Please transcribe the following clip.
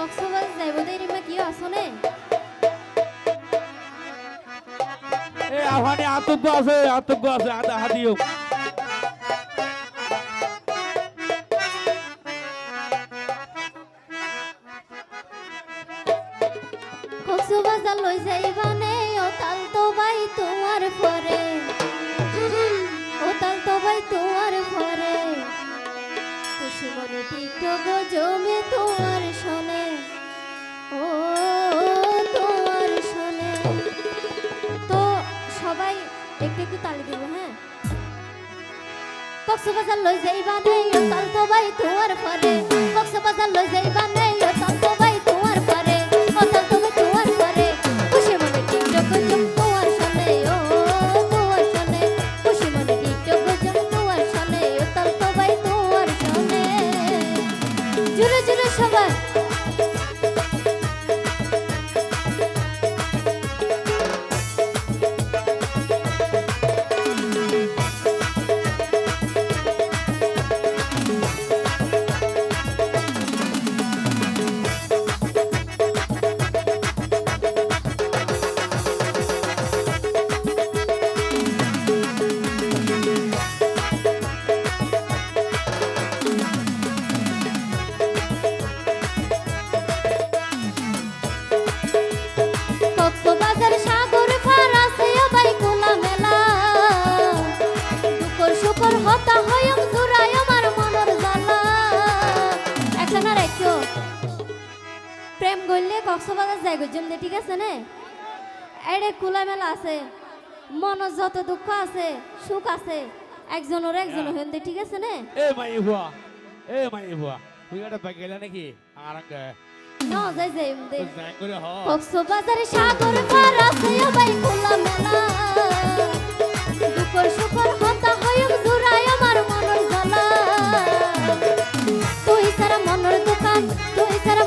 কক্সবাজার যাইব দেরি কি আসনে এ আহ্বানে আতঙ্ক আছে আছে আদা হাদিও তোমার পরে ও তাল তো ভাই তোমার পরে শোনে। তো সবাই দিব হ্যাঁ? কক্সবাজার লই যাইবা নে ও তাল তো ভাই তোমার পরে কক্সবাজার লই যাইবা নে 괜 찮. কক্সবাজার যাই গজম দে ঠিক আছে নে? এড়ে খোলা মেলা আছে মনের যত দুঃখ আছে সুখ আছে একজনের একজন হইন দে ঠিক আছে নে? এ মাই হুয়া এ মাই হুয়া। তুই এটা বাগেলা নাকি? আর ন যাই যাই দে কক্সবাজার সাগর ফারাসে বাই খোলা মেলা। দুকর শুকর হতা হয়ম জুরাই আমার মনের জ্বালা। তুই সারা মনের দোকান তুই সারা